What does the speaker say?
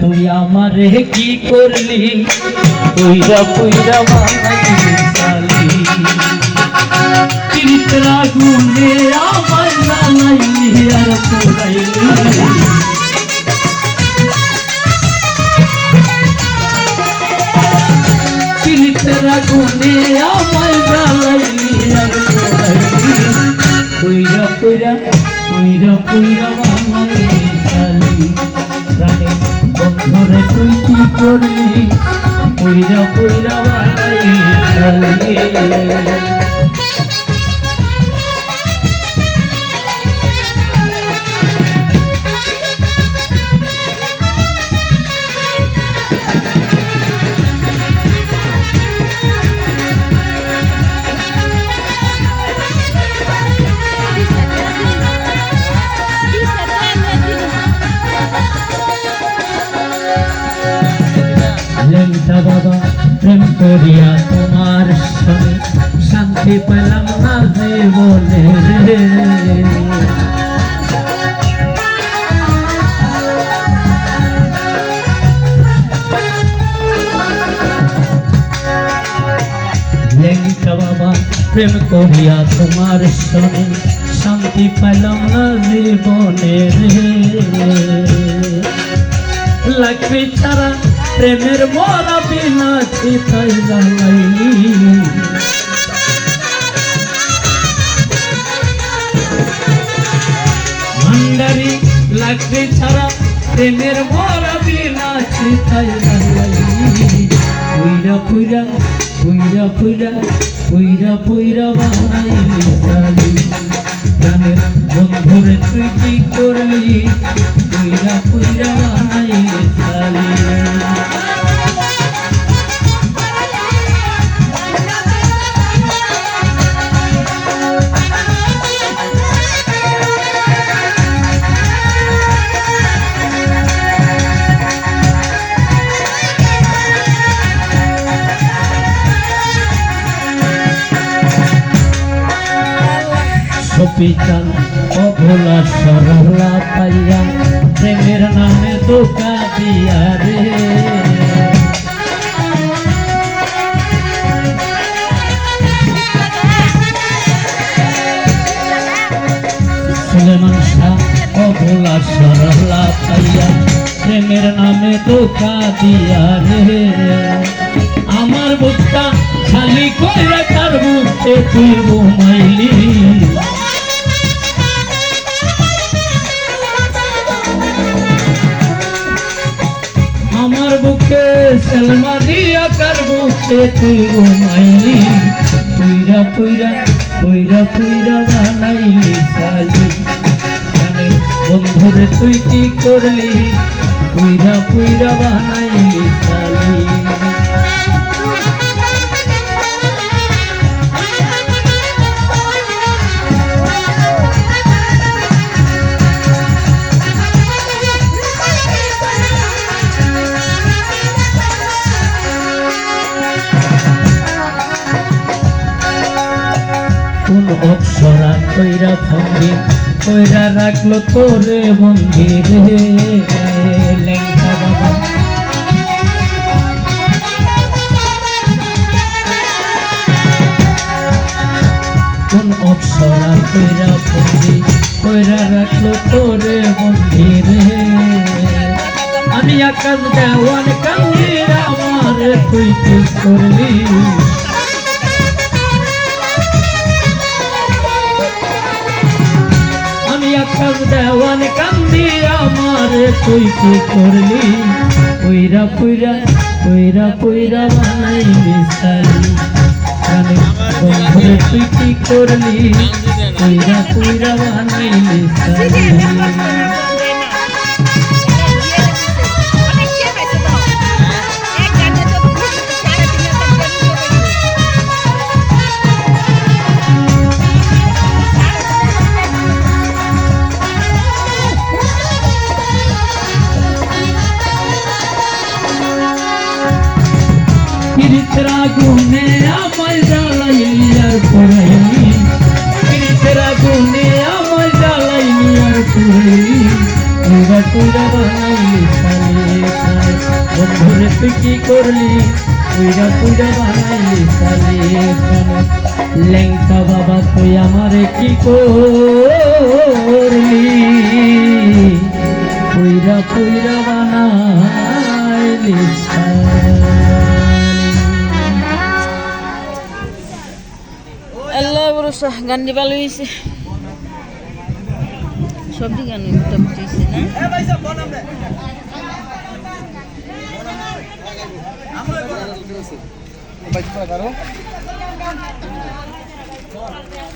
তুই আমারে কি করলি? পুইরা পুইরা বানাইলি চিত্রা গুনে আমার বানাইলি আর পুরাইলি তুই কি করলি পুইরা পুইরা বানাইলি লেংটা বাবা প্রেম করিয়া তোমার সঙ্গে শান্তি পেলাম না রে বলে রে। বাবা প্রেম করিয়া তোমার সঙ্গে শান্তি পেলাম না জীবনে লাগবে তারা প্রেমের মরা বিনা চিতাই জ্বালাইলি ভান্ডারি লাগবে ছাড়া প্রেমের মরা বিনা চিতাই জ্বালাইলি পুইরা পুইরা পুইরা পুইরা পুইরা পুইরা শালি। প্রাণের বন্ধুরে তুই কি করলি? সপিতাল অভোলা সরলা পাইয়া প্রেমের নামে দোকা দিয়া রে। সুলেমান শাহ অভোলা সরলা পাইয়া প্রেমের নামে দোকা দিয়া রে। আমার বুকটা খালি করে তার বুকে তুই ঘুমাইলি সেলমা দিয়া কার বুকে তুই ঘুমাইলি পুইরা পুইরা পুইরা পুইরা বানাইলি সালি জানে বন্ধুরে, তুই কি করলি? পুইরা পুইরা বানাইলি সালি অপসরা কইরা ভঙ্গি, কইরা রাখল তোরে মন্দিরে। লেঙ্কা বাবা। কোন অপসরা কইরা ভঙ্গি, কইরা রাখল তোরে মন্দিরে। আমি আকাশ দেওয়ান কান্দির আমার তুই কি করলি। আকাশ দেওয়ান কান্দি আমার, তুই কি করলি? পুইরা পুইরা পুইরা পুইরা বানাই কানে বন্ধুরে, তুই কি করলি? পুইরা পুইরা বানাই সালি পিরিতের আগুনে আমায় জ্বালাইলি আর পুরাইলি পিরিতের আগুনে আমায় জ্বালাইলি আর পুরাইলি পুরা পুরা তুই কি করলি পুরা পুরা বানাইলি লেঙ্কা বাবা তুই আমারে কি করলি পুইরা পুইরা বানাইলি সালে আল্লাহ ভরসা গান দি ভালো হয়েছে? সবজি গান মোটামুটি হয়েছে না?